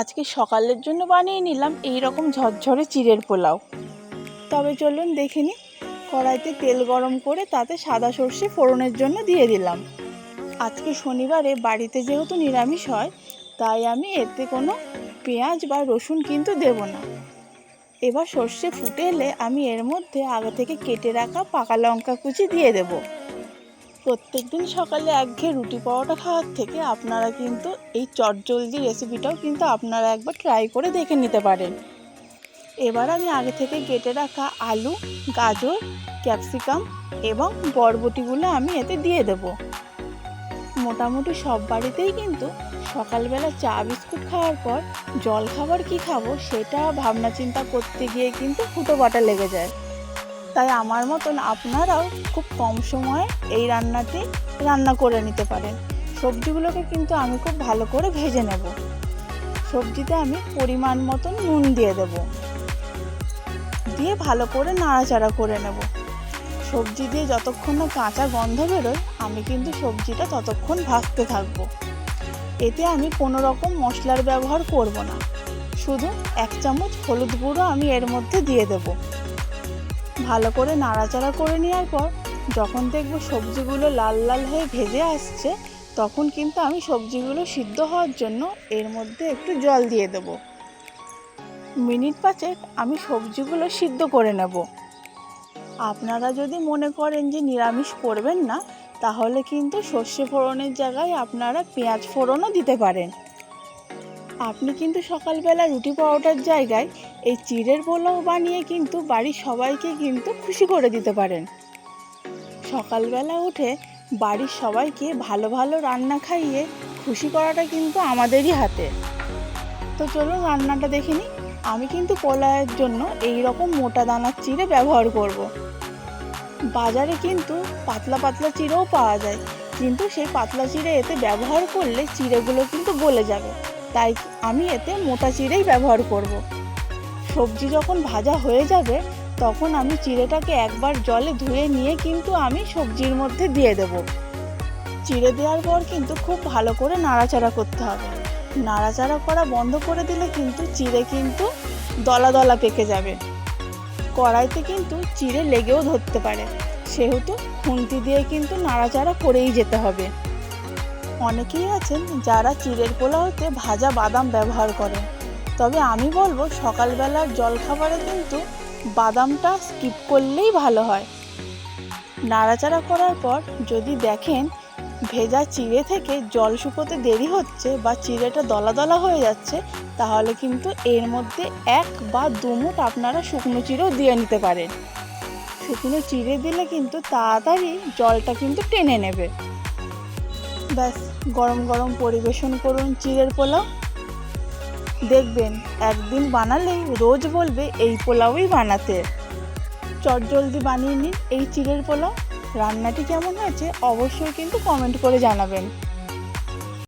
আজকে সকালের জন্য বানিয়ে নিলাম এই রকম ঝরঝরে চিড়ের পোলাও। তবে চলুন দেখে নিই, কড়াইতে তেল গরম করে তাতে সাদা সর্ষে ফোড়নের জন্য দিয়ে দিলাম। আজকে শনিবারে বাড়িতে যেহেতু নিরামিষ হয়, তাই আমি এতে কোনো পেঁয়াজ বা রসুন কিন্তু দেব না। এবার সর্ষে ফুটে এলে আমি এর মধ্যে আগে থেকে কেটে রাখা পাকা লঙ্কা কুচি দিয়ে দেবো। প্রত্যেক দিন সকালে একঘেয়ে রুটি পরোটা খাওয়ার থেকে আপনারা কিন্তু এই চটজলদি রেসিপিটাও কিন্তু আপনারা একবার ট্রাই করে দেখে নিতে পারেন। এবার আমি আগে থেকে কেটে রাখা আলু, গাজর ক্যাপসিকাম এবং বরবটিগুলো আমি এতে দিয়ে দেব। মোটামুটি সব বাড়িতেই কিন্তু সকালবেলা চা বিস্কুট খাওয়ার পর জল খাবার কি খাব সেটা ভাবনা চিন্তা করতে গিয়ে কিন্তু ফুটো বাটা লেগে যায়। তাই আমার মতন আপনারাও খুব কম সময়ে এই রান্নাটি রান্না করে নিতে পারেন। সবজিগুলোকে কিন্তু আমি খুব ভালো করে ভেজে নেব। সবজিতে আমি পরিমাণ মতন নুন দিয়ে দেব। দিয়ে ভালো করে নাড়াচাড়া করে নেব। সবজি দিয়ে যতক্ষণ না কাঁচা গন্ধ বেরোয়, আমি কিন্তু সবজিটা ততক্ষণ ভাজতে থাকব। এতে আমি কোনো রকম মশলার ব্যবহার করব না। শুধু এক চামচ হলুদ গুঁড়ো আমি এর মধ্যে দিয়ে দেবো। ভালো করে নাড়াচাড়া করে নেওয়ার পর যখন দেখব সবজিগুলো লাল লাল হয়ে ভেজে আসছে, তখন কিন্তু আমি সবজিগুলো সিদ্ধ হওয়ার জন্য এর মধ্যে একটু জল দিয়ে দেব। মিনিট পাঁচেক আমি সবজিগুলো সিদ্ধ করে নেব। আপনারা যদি মনে করেন যে নিরামিষ করবেন না, তাহলে কিন্তু সর্ষে ফোড়নের জায়গায় আপনারা পেঁয়াজ ফোড়নও দিতে পারেন। আপনি কিন্তু সকালবেলা রুটি পরোটার জায়গায় এই চিড়ের পোলাও বানিয়ে কিন্তু বাড়ির সবাইকে কিন্তু খুশি করে দিতে পারেন সকালবেলা উঠে বাড়ির সবাইকে ভালো ভালো রান্না খাইয়ে খুশি করাটা কিন্তু আমাদেরই হাতে তো চলুন রান্নাটা দেখে নিই আমি কিন্তু পোলাওয়ের জন্য এই রকম মোটা দানার চিড়ে ব্যবহার করব। বাজারে কিন্তু পাতলা পাতলা চিড়েও পাওয়া যায়, কিন্তু সেই পাতলা চিড়ে এতে ব্যবহার করলে চিড়েগুলো কিন্তু গলে যাবে তাই আমি এতে মোটা চিড়েই ব্যবহার করব। সবজি যখন ভাজা হয়ে যাবে, তখন আমি চিড়েটাকে একবার জলে ধুয়ে নিয়ে কিন্তু আমি সবজির মধ্যে দিয়ে দেব। চিড়ে দেওয়ার পর কিন্তু খুব ভালো করে নাড়াচাড়া করতে হবে। নাড়াচাড়া করা বন্ধ করে দিলে কিন্তু চিড়ে কিন্তু দলা দলা পেকে যাবে। কড়াইতে কিন্তু চিড়ে লেগেও ধরতে পারে। সেহেতু খুন্তি দিয়ে কিন্তু নাড়াচাড়া করেই যেতে হবে। অনেকেই আছেন যারা চিড়ের পোলাওতে ভাজা বাদাম ব্যবহার করেন। তবে আমি বলব, সকালবেলার জলখাবারে কিন্তু বাদামটা স্কিপ করলেই ভালো হয়। নাড়াচাড়া করার পর যদি দেখেন ভেজা চিড়ে থেকে জল শুকোতে দেরি হচ্ছে বা চিড়েটা দলা দলা হয়ে যাচ্ছে, তাহলে কিন্তু এর মধ্যে এক বা দু মুঠ আপনারা শুকনো চিড়েও দিয়ে নিতে পারেন। শুকনো চিড়ে দিলে কিন্তু তাড়াতাড়ি জলটা কিন্তু টেনে নেবে। ব্যাস, গরম গরম পরিবেশন করুন চিড়ের পোলাও। দেখবেন, একদিন বানালেই রোজ বলবে এই পোলাওই বানাতে। চটজলদি বানিয়ে নিন এই চিলের পোলাও। রান্নাটি কেমন হয়েছে অবশ্যই কিন্তু কমেন্ট করে জানাবেন।